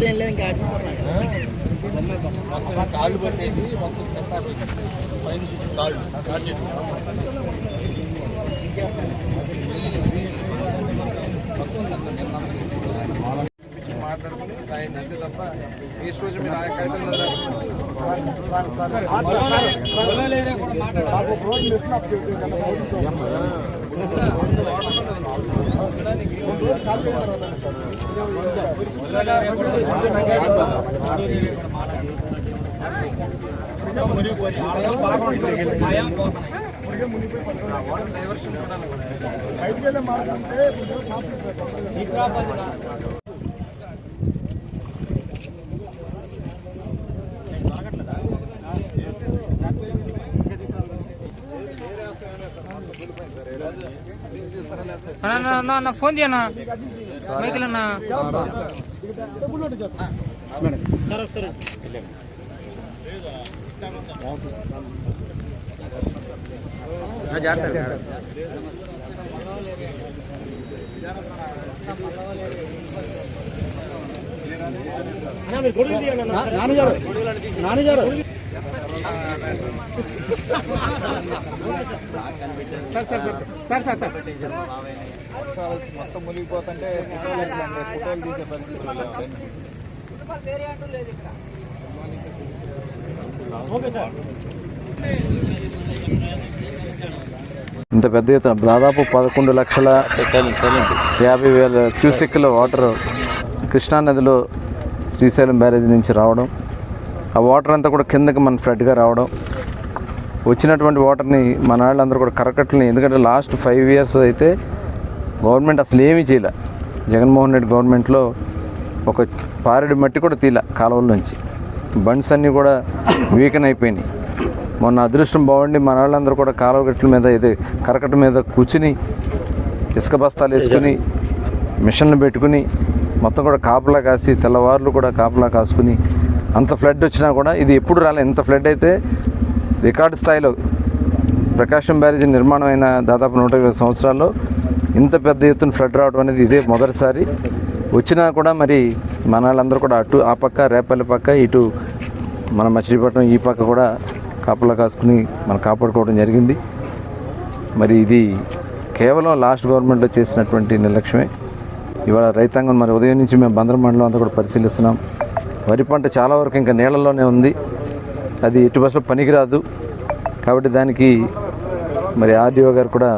పెద్ద ఏం లేదు ఇంకా అలా కాళ్ళు పట్టేసి మొత్తం చెత్త పైన కాళ్ళు మాట్లాడుకుని ఆయన అంతే ఈ రోజు మీరు ఆ డైవర్షన్ ఉండాలి అన్న అన్న అన్న ఫోన్ చేయన్నా మైకిల్ అన్న sir sir sir sir sir మొత్తం మునిగిపోతుంటే ఫోటోలు ఎట్లా ఫోటోలు తీసే పరిస్థితులు ఇంత పెద్ద ఎత్తున దాదాపు పదకొండు లక్షల యాభై వేల క్యూసెక్ల వాటర్ కృష్ణానదిలో శ్రీశైలం బ్యారేజ్ నుంచి రావడం ఆ వాటర్ అంతా కూడా కిందకి మన ఫ్లడ్గా రావడం వచ్చినటువంటి వాటర్ని మన వాళ్ళందరూ కూడా కరకట్లని ఎందుకంటే లాస్ట్ ఫైవ్ ఇయర్స్ అయితే గవర్నమెంట్ అసలు ఏమీ చేయలే. జగన్మోహన్ రెడ్డి గవర్నమెంట్లో ఒక పారెడు మట్టి కూడా తీల కాలువల నుంచి. బండ్స్ అన్నీ కూడా వీకెన్ అయిపోయినాయి. మొన్న అదృష్టం బాగుండి మన వాళ్ళందరూ కూడా కాలువ గట్ల మీద ఇది కరకట్ట మీద కూర్చుని ఇసుక బస్తాలు వేసుకుని మిషన్లు పెట్టుకుని మొత్తం కూడా కాపలా కాసి తెల్లవార్లు కూడా కాపలా కాసుకుని అంత ఫ్లడ్ వచ్చినా కూడా ఇది ఎప్పుడు రాలే. ఇంత ఫ్లడ్ అయితే రికార్డు స్థాయిలో ప్రకాశం బ్యారేజీ నిర్మాణం అయిన దాదాపు నూట ఇరవై సంవత్సరాల్లో ఇంత పెద్ద ఎత్తున ఫ్లడ్ రావడం అనేది ఇదే మొదటిసారి. వచ్చినా కూడా మరి మన వాళ్ళందరూ కూడా అటు ఆ పక్క రేపల్లి పక్క ఇటు మన మచిలీపట్నం ఈ పక్క కూడా కాపలా కాసుకుని మనం కాపాడుకోవడం జరిగింది. మరి ఇది కేవలం లాస్ట్ గవర్నమెంట్లో చేసినటువంటి నిర్లక్ష్యమే. ఇవాళ రైతాంగం మరి ఉదయం నుంచి మేము బందర్ మండలం అంతా కూడా పరిశీలిస్తున్నాం. వరి పంట చాలా వరకు ఇంకా నీళ్ళలోనే ఉంది. అది ఎటు బస్సులో పనికిరాదు. కాబట్టి దానికి మరి ఆర్డీఓ గారు కూడా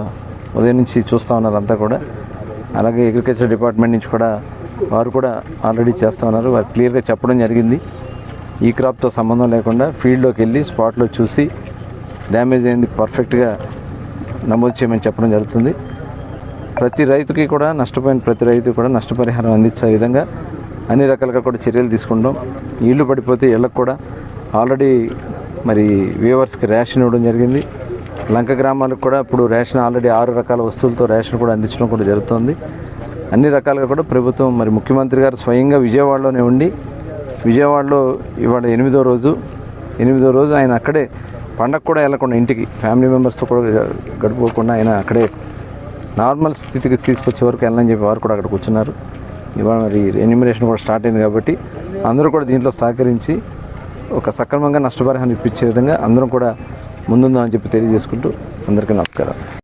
ఉదయం నుంచి చూస్తూ ఉన్నారు అంతా కూడా. అలాగే అగ్రికల్చర్ డిపార్ట్మెంట్ నుంచి కూడా వారు కూడా ఆల్రెడీ చేస్తూ ఉన్నారు. వారు క్లియర్గా చెప్పడం జరిగింది. ఈ క్రాప్తో సంబంధం లేకుండా ఫీల్డ్లోకి వెళ్ళి స్పాట్లో చూసి డ్యామేజ్ అయింది పర్ఫెక్ట్గా నమోదు చేయమని చెప్పడం జరుగుతుంది. ప్రతి రైతుకి కూడా నష్టపోయిన ప్రతి రైతుకి కూడా నష్టపరిహారం అందించే విధంగా అన్ని రకాలుగా కూడా చర్యలు తీసుకుంటాం. ఇళ్ళు పడిపోతే ఇళ్ళకు కూడా ఆల్రెడీ మరి వ్యూవర్స్కి రేషన్ ఇవ్వడం జరిగింది. లంక గ్రామాలకు కూడా ఇప్పుడు రేషన్ ఆల్రెడీ ఆరు రకాల వస్తువులతో రేషన్ కూడా అందించడం కూడా జరుగుతుంది. అన్ని రకాలుగా కూడా ప్రభుత్వం మరి ముఖ్యమంత్రి గారు స్వయంగా విజయవాడలోనే ఉండి విజయవాడలో ఇవాళ ఎనిమిదో రోజు ఎనిమిదో రోజు ఆయన అక్కడే పండగ కూడా వెళ్ళకుండా ఇంటికి ఫ్యామిలీ మెంబర్స్తో కూడా గడుపుకోకుండా ఆయన అక్కడే నార్మల్ స్థితికి తీసుకొచ్చే వరకు వెళ్ళని చెప్పి వారు కూడా అక్కడ కూర్చున్నారు. ఇవాళ మరి ఎన్యూమినేషన్ కూడా స్టార్ట్ అయింది కాబట్టి అందరూ కూడా దీంట్లో సహకరించి ఒక సక్రమంగా నష్టపరిహారం ఇప్పించే విధంగా అందరం కూడా ముందుందామని చెప్పి తెలియజేసుకుంటూ అందరికీ నమస్కారం.